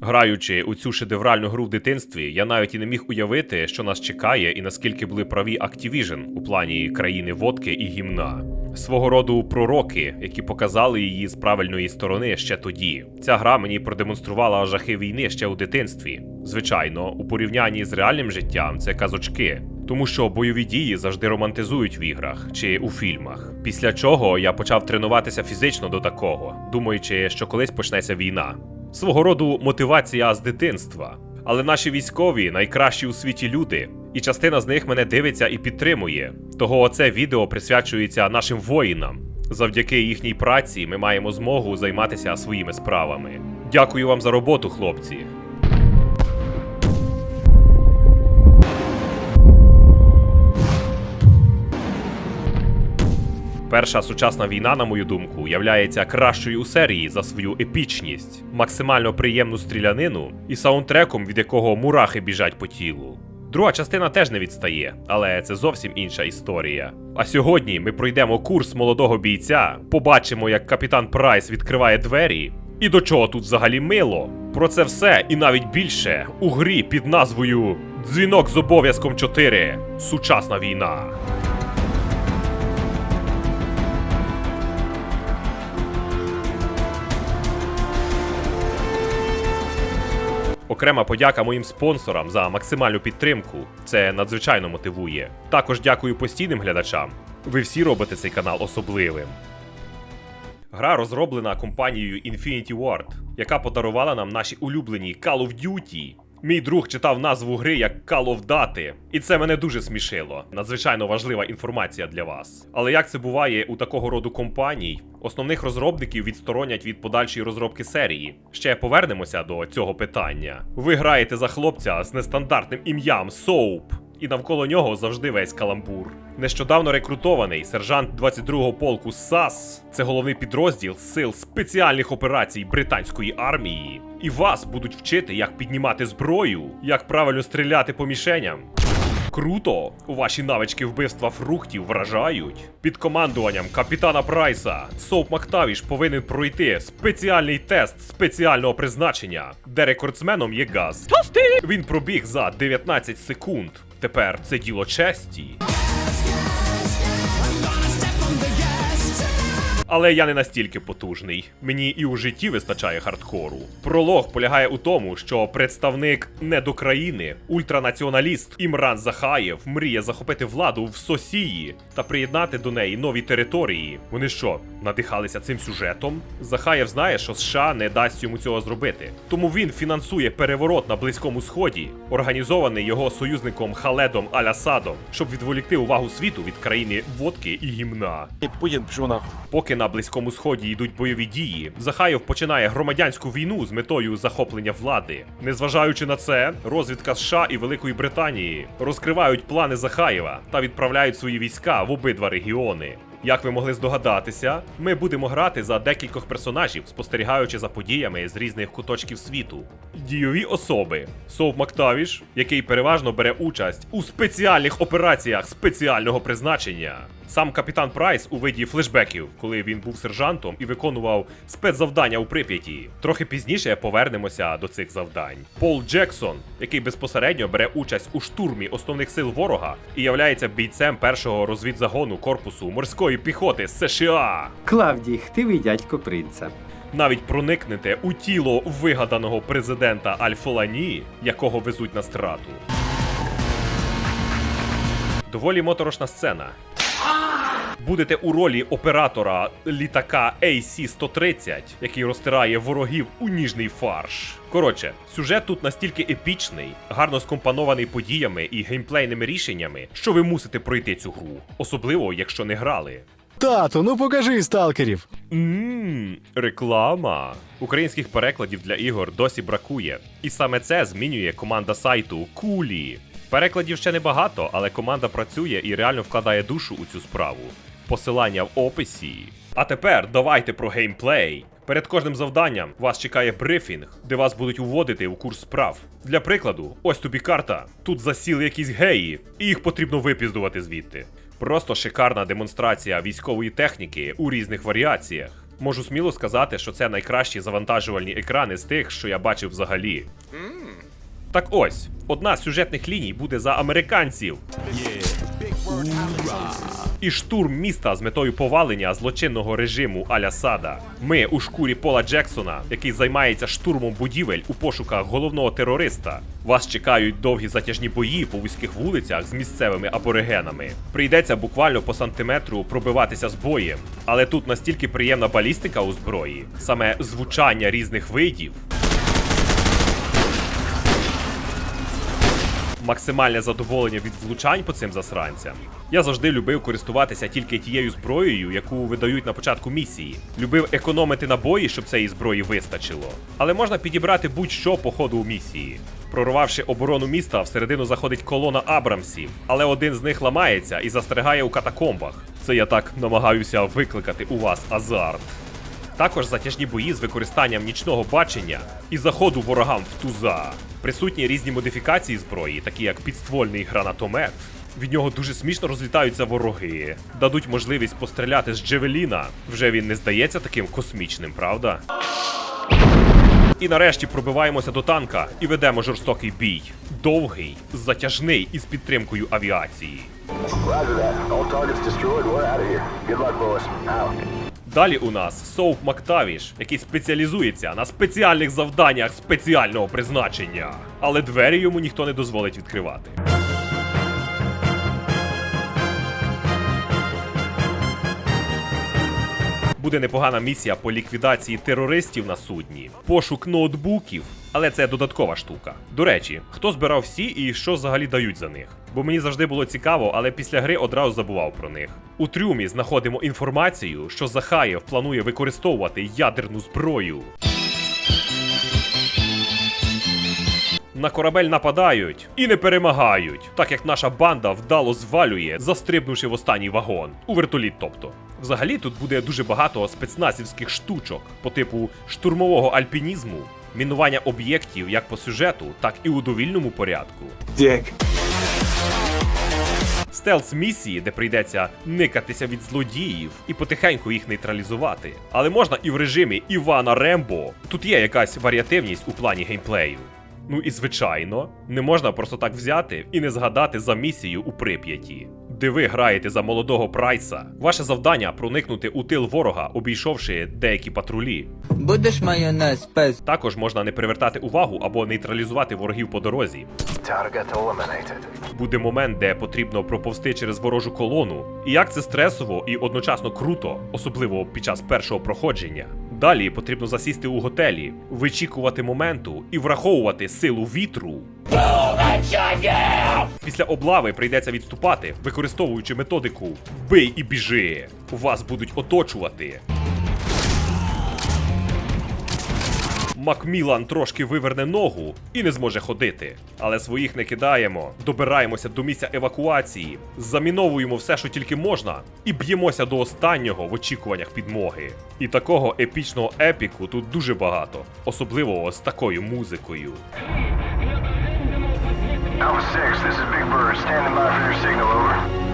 Граючи у цю шедевральну гру в дитинстві, я навіть і не міг уявити, що нас чекає, і наскільки були праві Activision у плані країни водки і гімна. Свого роду пророки, які показали її з правильної сторони ще тоді. Ця гра мені продемонструвала жахи війни ще у дитинстві. Звичайно, у порівнянні з реальним життям це казочки. Тому що бойові дії завжди романтизують в іграх чи у фільмах. Після чого я почав тренуватися фізично до такого, думаючи, що колись почнеться війна. Свого роду мотивація з дитинства. Але наші військові найкращі у світі люди, і частина з них мене дивиться і підтримує. Того це відео присвячується нашим воїнам. Завдяки їхній праці ми маємо змогу займатися своїми справами. Дякую вам за роботу, хлопці. Перша сучасна війна, на мою думку, являється кращою у серії за свою епічність, максимально приємну стрілянину і саундтреком, від якого мурахи біжать по тілу. Друга частина теж не відстає, але це зовсім інша історія. А сьогодні ми пройдемо курс молодого бійця, побачимо, як капітан Прайс відкриває двері. І до чого тут взагалі мило? Про це все і навіть більше у грі під назвою Дзвінок з обов'язком 4. Сучасна війна. Окрема подяка моїм спонсорам за максимальну підтримку. Це надзвичайно мотивує. Також дякую постійним глядачам. Ви всі робите цей канал особливим. Гра розроблена компанією Infinity Ward, яка подарувала нам наші улюблені Call of Duty. Мій друг читав назву гри як Call of Duty, і це мене дуже смішило. Надзвичайно важлива інформація для вас. Але як це буває у такого роду компаній, основних розробників відсторонять від подальшої розробки серії. Ще повернемося до цього питання. Ви граєте за хлопця з нестандартним ім'ям Соуп. І навколо нього завжди весь каламбур. Нещодавно рекрутований сержант 22-го полку САС це головний підрозділ сил спеціальних операцій британської армії. І вас будуть вчити, як піднімати зброю, як правильно стріляти по мішеням. Круто! Ваші навички вбивства фруктів вражають. Під командуванням капітана Прайса Соуп Мактавіш повинен пройти спеціальний тест спеціального призначення, де рекордсменом є газ. Він пробіг за 19 секунд. Тепер це діло честі. Але я не настільки потужний. Мені і у житті вистачає хардкору. Пролог полягає у тому, що представник недокраїни, ультранаціоналіст Імран Захаєв мріє захопити владу в Сосії та приєднати до неї нові території. Вони що, надихалися цим сюжетом? Захаєв знає, що США не дасть йому цього зробити. Тому він фінансує переворот на Близькому Сході, організований його союзником Халедом Алясадом, щоб відволікти увагу світу від країни водки і гімна. Путін пішов нахуй. Поки на Близькому Сході йдуть бойові дії, Захаєв починає громадянську війну з метою захоплення влади. Незважаючи на це, розвідка США і Великої Британії розкривають плани Захаєва та відправляють свої війська в обидва регіони. Як ви могли здогадатися, ми будемо грати за декількох персонажів, спостерігаючи за подіями з різних куточків світу. Дійові особи Соуп Мактавіш, який переважно бере участь у спеціальних операціях спеціального призначення. Сам капітан Прайс у виді флешбеків, коли він був сержантом і виконував спецзавдання у Прип'яті. Трохи пізніше повернемося до цих завдань. Пол Джексон, який безпосередньо бере участь у штурмі основних сил ворога і являється бійцем першого розвідзагону корпусу морської піхоти США. Клавдій, хтивий дядько принца. Навіть проникнете у тіло вигаданого президента Альфолані, якого везуть на страту. Доволі моторошна сцена. Будете у ролі оператора літака AC-130, який розтирає ворогів у ніжний фарш. Коротше, сюжет тут настільки епічний, гарно скомпонований подіями і геймплейними рішеннями, що ви мусите пройти цю гру, особливо якщо не грали. Тату, ну покажи сталкерів. Ммм, реклама. Українських перекладів для ігор досі бракує. І саме це змінює команда сайту Кулі. Перекладів ще небагато, але команда працює і реально вкладає душу у цю справу. Посилання в описі. А тепер давайте про геймплей. Перед кожним завданням вас чекає брифінг, де вас будуть уводити у курс справ. Для прикладу, ось тобі карта. Тут засіли якісь геї, і їх потрібно випіздувати звідти. Просто шикарна демонстрація військової техніки у різних варіаціях. Можу сміло сказати, що це найкращі завантажувальні екрани з тих, що я бачив взагалі. Так ось, одна з сюжетних ліній буде за американців. І штурм міста з метою повалення злочинного режиму Аля Сада. Ми у шкурі Пола Джексона, який займається штурмом будівель у пошуках головного терориста. Вас чекають довгі затяжні бої по вузьких вулицях з місцевими аборигенами. Прийдеться буквально по сантиметру пробиватися з боєм. Але тут настільки приємна балістика у зброї, саме звучання різних видів, максимальне задоволення від влучань по цим засранцям. Я завжди любив користуватися тільки тією зброєю, яку видають на початку місії. Любив економити набої, щоб цієї зброї вистачило. Але можна підібрати будь-що по ходу місії. Прорвавши оборону міста, всередину заходить колона Абрамсів, але один з них ламається і застрягає у катакомбах. Це я так намагаюся викликати у вас азарт. Також затяжні бої з використанням нічного бачення і заходу ворогам в туза. Присутні різні модифікації зброї, такі як підствольний гранатомет. Від нього дуже смішно розлітаються вороги, дадуть можливість постріляти з Джевеліна. Вже він не здається таким космічним, правда? І нарешті пробиваємося до танка і ведемо жорстокий бій. Довгий, затяжний і з підтримкою авіації. Out Далі у нас Соуп Мактавіш, який спеціалізується на спеціальних завданнях спеціального призначення. Але двері йому ніхто не дозволить відкривати. Буде непогана місія по ліквідації терористів на судні, пошук ноутбуків, але це додаткова штука. До речі, хто збирав всі і що взагалі дають за них? Бо мені завжди було цікаво, але після гри одразу забував про них. У трюмі знаходимо інформацію, що Захаєв планує використовувати ядерну зброю. На корабель нападають і не перемагають, так як наша банда вдало звалює, застрибнувши в останній вагон у вертоліт. Тобто, взагалі тут буде дуже багато спецназівських штучок по типу штурмового альпінізму, мінування об'єктів як по сюжету, так і у довільному порядку. Дік. Стелс місії, де прийдеться никатися від злодіїв і потихеньку їх нейтралізувати. Але можна і в режимі Івана Рембо. Тут є якась варіативність у плані геймплею. Ну і звичайно, не можна просто так взяти і не згадати за місію у Прип'яті. Де ви граєте за молодого прайса, ваше завдання проникнути у тил ворога, обійшовши деякі патрулі. Будеш майонез, пес. Також можна не привертати увагу або нейтралізувати ворогів по дорозі. Target eliminated. буде момент, де потрібно проповзти через ворожу колону. І як це стресово і одночасно круто, особливо під час першого проходження. Далі потрібно засісти у готелі, вичікувати моменту і враховувати силу вітру. Після облави прийдеться відступати, використовуючи методику Бий і біжи. Вас будуть оточувати. Макмілан трошки виверне ногу і не зможе ходити. Але своїх не кидаємо, добираємося до місця евакуації, заміновуємо все, що тільки можна, і б'ємося до останнього в очікуваннях підмоги. І такого епічного епіку тут дуже багато, особливо з такою музикою. Alpha 6, this is Big Bird. Standing by for your signal, over.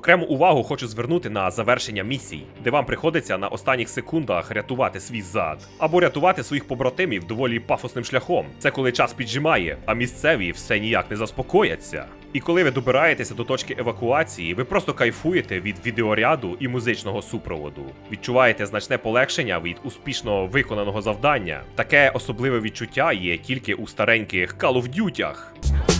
Окрему увагу хочу звернути на завершення місій, де вам приходиться на останніх секундах рятувати свій зад або рятувати своїх побратимів доволі пафосним шляхом. Це коли час піджимає, а місцеві все ніяк не заспокояться. І коли ви добираєтеся до точки евакуації, ви просто кайфуєте від відеоряду і музичного супроводу. Відчуваєте значне полегшення від успішно виконаного завдання. Таке особливе відчуття є тільки у стареньких Call of Duty.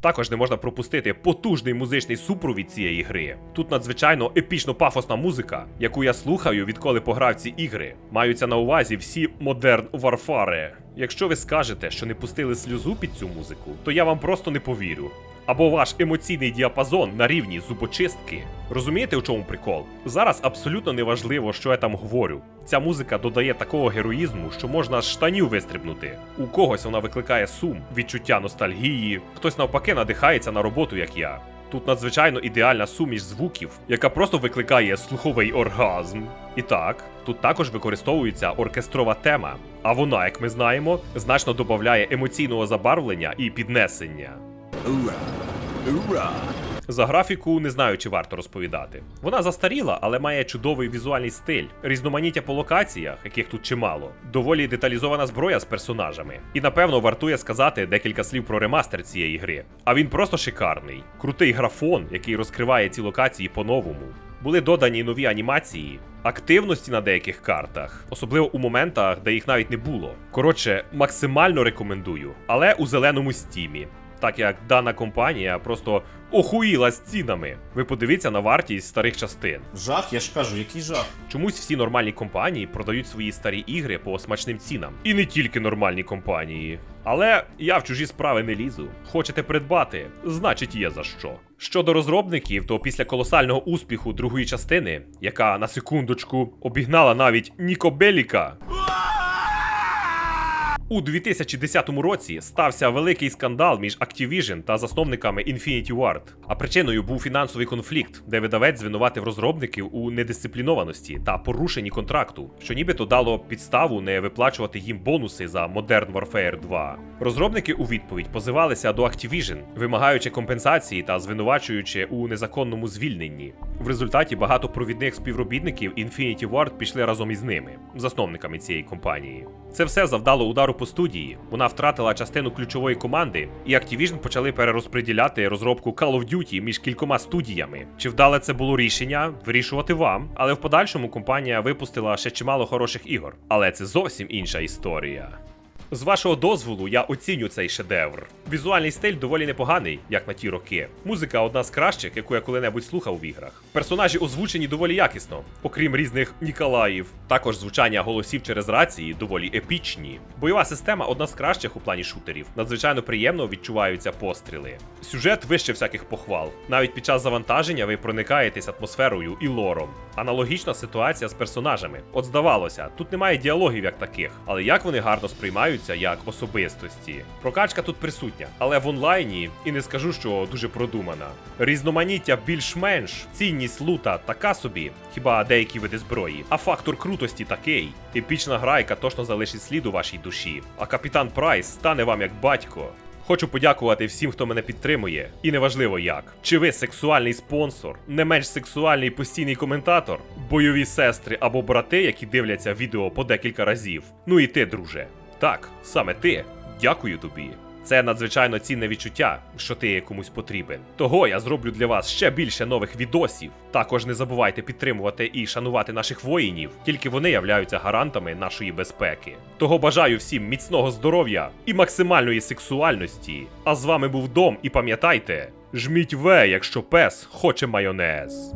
Також не можна пропустити потужний музичний супровід цієї гри. Тут надзвичайно епічно пафосна музика, яку я слухаю, відколи пограв ці ігри. Маються на увазі всі модерн варфари. Якщо ви скажете, що не пустили сльозу під цю музику, то я вам просто не повірю. Або ваш емоційний діапазон на рівні зубочистки. Розумієте, у чому прикол? Зараз абсолютно не важливо, що я там говорю. Ця музика додає такого героїзму, що можна з штанів вистрибнути. У когось вона викликає сум, відчуття ностальгії, хтось навпаки надихається на роботу, як я. Тут надзвичайно ідеальна суміш звуків, яка просто викликає слуховий оргазм. І так, тут також використовується оркестрова тема, а вона, як ми знаємо, значно додає емоційного забарвлення і піднесення. За графіку не знаю, чи варто розповідати. Вона застаріла, але має чудовий візуальний стиль, різноманіття по локаціях, яких тут чимало, доволі деталізована зброя з персонажами. І напевно вартує сказати декілька слів про ремастер цієї гри. А він просто шикарний. Крутий графон, який розкриває ці локації по-новому. Були додані нові анімації, активності на деяких картах, особливо у моментах, де їх навіть не було. Коротше, максимально рекомендую, але у зеленому стімі. Так як дана компанія просто охуїла з цінами. Ви подивіться на вартість старих частин. Жах, я ж кажу, який жах. Чомусь всі нормальні компанії продають свої старі ігри по смачним цінам. І не тільки нормальні компанії. Але я в чужі справи не лізу. Хочете придбати? Значить є за що. Щодо розробників, то після колосального успіху другої частини, яка на секундочку обігнала навіть Ніко Беліка, у 2010 році стався великий скандал між Activision та засновниками Infinity Ward. А причиною був фінансовий конфлікт, де видавець звинуватив розробників у недисциплінованості та порушенні контракту, що нібито дало підставу не виплачувати їм бонуси за Modern Warfare 2. Розробники у відповідь позивалися до Activision, вимагаючи компенсації та звинувачуючи у незаконному звільненні. В результаті багато провідних співробітників Infinity Ward пішли разом із ними, засновниками цієї компанії. Це все завдало удару по студії. Вона втратила частину ключової команди, і Activision почали перерозподіляти розробку Call of Duty між кількома студіями. Чи вдале це було рішення? Вирішувати вам. Але в подальшому компанія випустила ще чимало хороших ігор. Але це зовсім інша історія. З вашого дозволу я оціню цей шедевр. Візуальний стиль доволі непоганий, як на ті роки. Музика одна з кращих, яку я коли-небудь слухав в іграх. Персонажі озвучені доволі якісно, окрім різних Ніколаїв. Також звучання голосів через рації доволі епічні. Бойова система одна з кращих у плані шутерів. Надзвичайно приємно відчуваються постріли. Сюжет вище всяких похвал. Навіть під час завантаження ви проникаєтесь атмосферою і лором. Аналогічна ситуація з персонажами. От здавалося, тут немає діалогів як таких, але як вони гарно сприймаються як особистості. Прокачка тут присутня, але в онлайні і не скажу, що дуже продумана. Різноманіття більш-менш, цінність лута така собі, хіба деякі види зброї, а фактор крутості такий. Епічна гра, яка точно залишить слід у вашій душі. А капітан Прайс стане вам як батько. Хочу подякувати всім, хто мене підтримує, і неважливо як. Чи ви сексуальний спонсор, не менш сексуальний постійний коментатор, бойові сестри або брати, які дивляться відео по декілька разів. Ну і ти, друже. Так, саме ти. Дякую тобі. Це надзвичайно цінне відчуття, що ти комусь потрібен. Того я зроблю для вас ще більше нових відосів. Також не забувайте підтримувати і шанувати наших воїнів, тільки вони являються гарантами нашої безпеки. Того бажаю всім міцного здоров'я і максимальної сексуальності. А з вами був Дом, і пам'ятайте, жміть В, якщо пес хоче майонез.